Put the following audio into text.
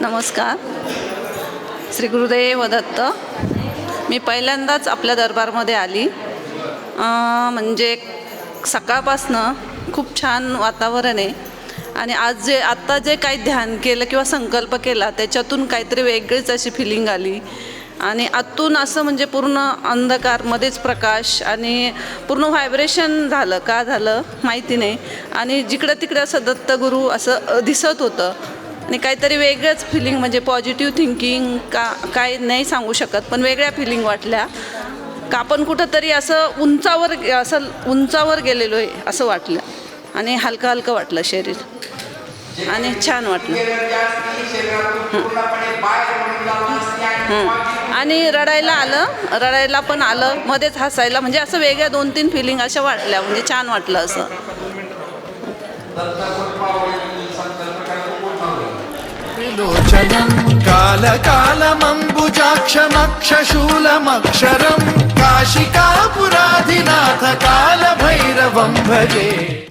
नमस्कार. श्री गुरुदेव दत्त. मी पहिल्यांदाच आपल्या दरबारमध्ये आली. म्हणजे सकाळपासनं खूप छान वातावरण आहे. आणि आज जे आत्ता जे काही ध्यान केलं किंवा संकल्प केला त्याच्यातून काहीतरी वेगळीच अशी फिलिंग आली. आणि आतून असं म्हणजे पूर्ण अंधकारमध्येच प्रकाश आणि पूर्ण व्हायब्रेशन झालं. का झालं? माहिती नाही. आणि जिकडं तिकडं असं दत्तगुरू असं दिसत होतं. आणि काहीतरी वेगळंच फिलिंग म्हणजे पॉझिटिव्ह थिंकिंग का काय नाही सांगू शकत पण वेगळ्या फिलिंग वाटल्या. का आपण कुठंतरी असं उंचावर असं उंचावर गेलेलो आहे असं वाटलं. आणि हलकं हलकं वाटलं शरीर. आणि छान वाटलं. आणि रडायला आलं रडायला पण आलं मध्येच हसायला म्हणजे असं वेगळ्या दोन तीन फिलिंग अशा वाटल्या म्हणजे छान वाटलं असं. త్రిలోచనం కాలకాలమంబుజాక్షమక్షశూలమక్షరం కాశికాపురాధినాథ కాలభైరవం భజే.